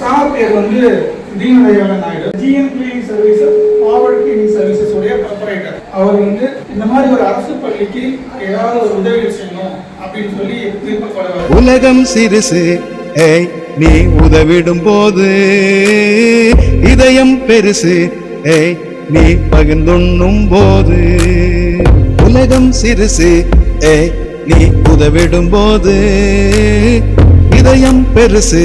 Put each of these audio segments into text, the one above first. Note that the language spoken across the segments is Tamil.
சார் பேர் வந்து Deenadayalan Naidu GN cleaning services forward cleaning services உடைய ப்ரப்பரேட்டர் அவர் வந்து இந்த மாதிரி ஒரு அரசு பள்ளிக்கு ஏதாவது ஒரு உதவி செய்யணும் அப்படின்னு சொல்லி விருப்பப்படுவார். உலகம் சிறுசு ஏய் நீ உதவிடும் போது. இதயம் பெருசு ஏய் நீ பகிர்ந்துண்ணும் போது. உலகம் சிறுசு ஏய் நீ உதவிடும் போது. இதயம் பெருசு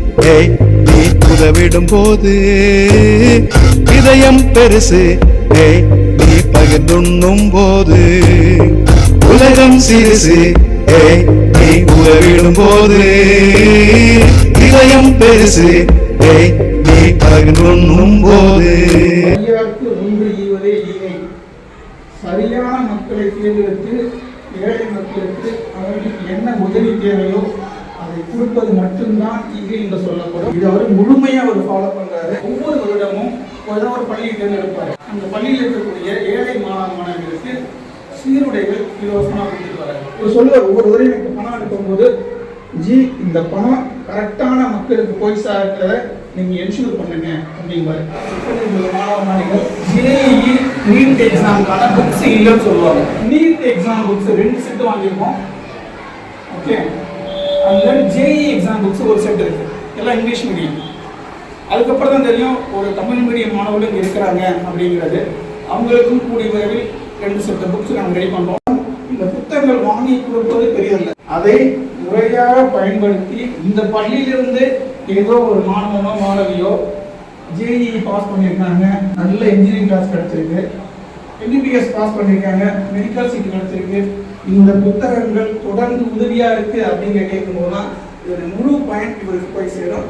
நீ உதவிடும் போது இதயம் பெருசு. ஏய் நீ பகிர்ந்துண்ணும் போது உலகம் சிறுசு. ஏய் நீ உதவிடும் போது இதயம் பெருசு. ஏய் நீ பகிர்ந்துண்ணும் போது சரியான மக்களை தேர்ந்தெடுத்து ஏழை மக்களுக்கு அவர்களுக்கு என்ன உதவி தேவையோ கொடுப்பது மட்டும்தான் இது என்று சொல்லப்படும். இது அவர் முழுமையா அவர் ஃபாலோ பண்றாரு. ஒவ்வொரு வருடமும் ஏதோ ஒரு பள்ளியை தேர்ந்தெடுப்பாரு. அந்த பள்ளியில் இருக்கக்கூடிய ஏழை மாணவ மாணவிகளுக்கு சீருடைகள் இலவசமாக கொடுத்துட்டு வராரு. இவர் சொல்லுவார் ஒவ்வொரு தடவையும் எனக்கு பணம் அனுப்பும்போது ஜி இந்த பணம் கரெக்டான மக்களுக்கு போய் சேர்க்கிறத நீங்க என்ஷூர் பண்ணுங்க அப்படிங்கிறாரு மாணவ மாணவிகள் ஜேஇ நீட் எக்ஸாமுக்கான புக்ஸ் இல்லைன்னு சொல்லுவாங்க. நீட் எக்ஸாம் புக்ஸ் ரெண்டு செட்டு வாங்கியிருக்கோம். ஓகே அதில் ஜேஇ எக்ஸாம் புக்ஸ் ஒரு செட் இருக்குது எல்லாம் இங்கிலீஷ் மீடியம் அதுக்கப்புறம் தான் தெரியும் ஒரு தமிழ் மீடியம் மாணவர்கள் இங்கே இருக்கிறாங்க அப்படிங்கிறது. அவங்களுக்கும் கூடிய விரைவில் ரெண்டு செட் புக்ஸ் நாங்கள் ரெடி பண்ணுறோம் இந்த புத்தகங்கள் வாங்கி கொடுப்பது பெரியதல்ல. அதை முறையாக பயன்படுத்தி இந்த பள்ளியிலிருந்து ஏதோ ஒரு மாணவனோ மாணவியோ ஜேஇ பாஸ் பண்ணியிருக்காங்க. நல்ல இன்ஜினியரிங் கிளாஸ் கிடைச்சிருக்கு. எம்பிபிஎஸ் பாஸ் பண்ணியிருக்காங்க. மெடிக்கல் சீட் கிடைச்சிருக்கு. இந்த புத்தகங்கள் தொடர்ந்து உதவியா இருக்கு அப்படிங்கிற கேட்கும்போது தான் இதோட முழு பயன் இவருக்கு போய் சேரும்.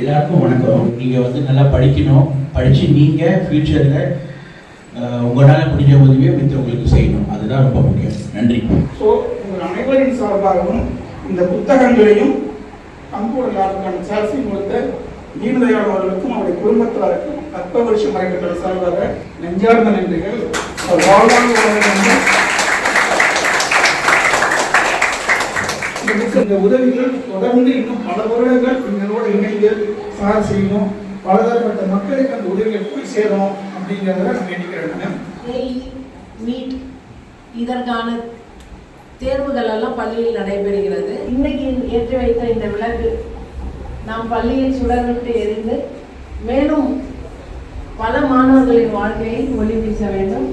எல்லாருக்கும் வணக்கம். நீங்கள் வந்து நல்லா படிக்கணும். படித்து நீங்கள் ஃப்யூச்சரில் உங்களால் முடிஞ்ச உதவியை மற்றவங்களுக்கு செய்யணும். அதுதான் ரொம்ப முக்கியம். நன்றி. ஸோ உங்கள் அனைவரின் சார்பாகவும் இந்த புத்தகங்களையும் கம்ப்யூட்டர் லேபுக்கான சார்ஜி கொடுத்த தீனதயாள் அவர்களுக்கும் அவருடைய குடும்பத்தாருக்கும் கற்ப வருஷம் மறைக்கட்டளை சார்பாக நெஞ்சார்ந்த நன்றிகள். இந்த உதவிகள் தொடர்ந்து இன்னும் பல வருடங்கள் எங்களோட இணைந்து சார் செய்யணும் பலதரப்பட்ட மக்களுக்கு அந்த உதவிகள் போய் சேரும் அப்படிங்கிறத நான் வேண்டிக்கிறேன் நான். ஜேஇ, நீட் இதற்கான தேர்வுகள் எல்லாம் பள்ளியில் நடைபெறுகிறது இன்னைக்கு ஏற்றி வைத்த இந்த விளக்கு நாம் பள்ளியில் சுடர்விட்டு எரிந்து மேலும் பல மாணவர்களின் வாழ்க்கையை ஒளி வீச வேண்டும்.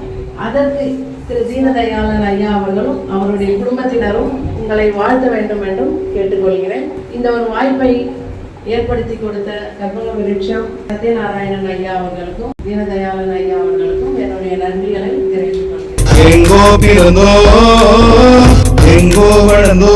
அதற்கு திரு தீனதயாளன் ஐயா அவர்களும் அவருடைய குடும்பத்தினரும் உங்களை வாழ்த்த வேண்டும் என்றும் கேட்டுக்கொள்கிறேன். இந்த ஒரு வாய்ப்பை ஏற்படுத்தி கொடுத்த கர்ப்பக விருட்சம் சத்யநாராயணன் ஐயா அவர்களுக்கும் தீனதயாளன் ஐயா அவர்களுக்கும் என்னுடைய நன்றிகளை தெரிவித்துக் கொள்கிறேன். எங்கோ பிறந்தோ எங்கோ வளர்ந்தோ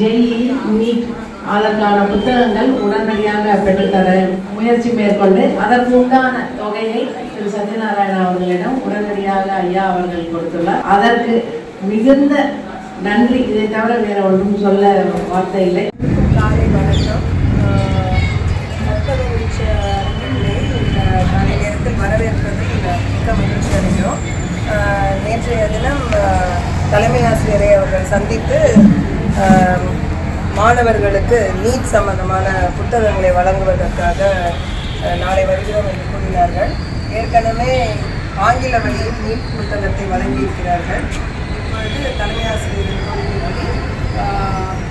ஜெய் நீட் அதற்கான புத்தகங்கள் உடனடியாக பெற்றுத்தர முயற்சி மேற்கொண்டு அதற்கு உண்டான தொகையை திரு. சத்யநாராயண அவர்களிடம் உடனடியாக ஐயா அவர்கள் கொடுத்துள்ளார். அதற்கு மிகுந்த நன்றி. இதை தவிர வேற ஒன்றும் சொல்ல வார்த்தை இல்லை. காலை வணக்கம். கற்பக இந்த காலை நேரத்தில் வரவேற்பதில் மிக்க மகிழ்ச்சி அடைகிறோம். நேற்றைய தினம் தலைமை ஆசிரியரை அவர்கள் சந்தித்து மாணவர்களுக்கு நீட் சம்பந்தமான புத்தகங்களை வழங்குவதற்காக நாளை வருகிறோம் என்று கூறினார்கள். ஏற்கனவே ஆங்கில வழியில் நீட் புத்தகத்தை வழங்கியிருக்கிறார்கள். இப்பொழுது தலைமை ஆசிரியரின் கோரிக்கைப்படி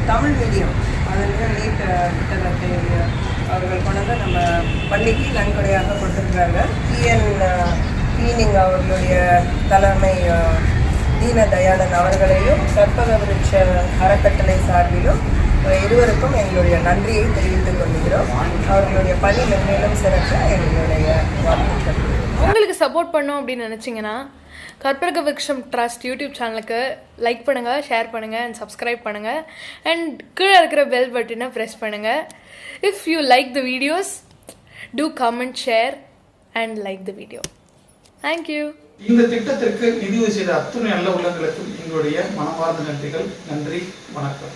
தமிழ் மீடியம் அதற்கு நீட் புத்தகத்தை அவர்கள் கொண்டு நம்ம பள்ளிக்கு நன்கொடையாக கொடுத்திருக்கிறார்கள். டிஎன் பீனிங் அவர்களுடைய தலைமை தீன தயாளன் அவர்களையும் கற்பக விருட்ச அறக்கட்டளை சார்பிலும் அஹ், இருவருக்கும் எங்களுடைய நன்றியை தெரிவித்துக் கொள்கிறோம். அவர்களுடைய பணி மென்மேலும் சிறக்க எங்களுடைய வாழ்த்துக்கள். உங்களுக்கு சப்போர்ட் பண்ணோம் அப்படின்னு நினச்சிங்கன்னா கற்பக விருக்ஷம் ட்ரஸ்ட் யூடியூப் சேனலுக்கு லைக் பண்ணுங்கள் ஷேர் பண்ணுங்கள் அண்ட் சப்ஸ்கிரைப் பண்ணுங்கள் அண்ட் கீழே இருக்கிற பெல் பட்டனை ப்ரெஸ் பண்ணுங்கள் if you like the videos do comment share and like the video thank you இந்த திட்டத்திற்கு நிதியுதவி செய்த அத்துணை நல்ல உள்ளங்களுக்கும் எங்களுடைய மனமார்ந்த நன்றிகள். நன்றி வணக்கம்.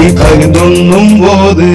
நீ பகிர்ந்துண்ணும் போது